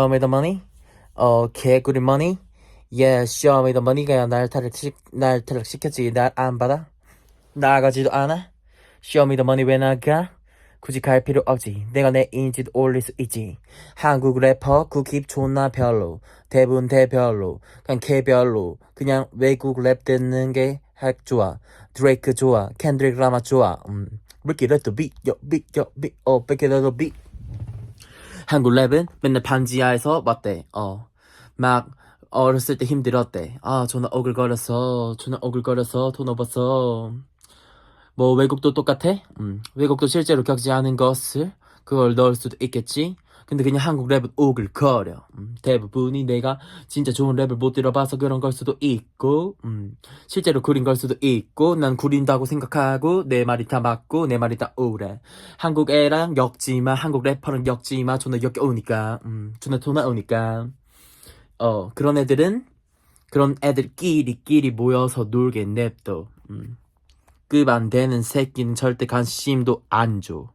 Show me the money. 어, 개구리 money. Yeah, show me the money가 날 탈락시, 날 탈락시켰지. 날 안 받아. 나가지도 않아. Show me the money 왜 나가? 굳이 갈 필요 없지. 내가 내 인지도 올릴 수 있지. 한국 래퍼 국힙 존나 별로. 대부분 대별로. 그냥 개별로. 그냥 외국 랩 듣는 게핵 좋아. 드레이크 좋아. 캔드릭 라마 좋아. 음. Let the beat, yo, beat, yo, beat, 어, 뺏게 let beat. 한국 랩은 맨날 반지하에서 맞대. 어. 막 어렸을 때 힘들었대. 아, 존나 오글거렸어. 존나 오글거려서 돈 없었어. 뭐 외국도 똑같아? 음, 외국도 실제로 겪지 않은 것을 그걸 넣을 수도 있겠지. 근데 그냥 한국 랩은 오글거려. 음, 대부분이 내가 진짜 좋은 랩을 못 들어봐서 그런 걸 수도 있고, 음, 실제로 구린 걸 수도 있고, 난 구린다고 생각하고 내 말이 다 맞고 내 말이 다 오래. 한국 애랑 엮지마, 한국 래퍼랑 엮지마, 존나 역겨우니까, 음, 존나 돈 나오니까. 어, 그런 애들은 그런 애들끼리끼리 모여서 놀게 냅둬. 음. 급안 되는 새끼는 절대 관심도 안 줘.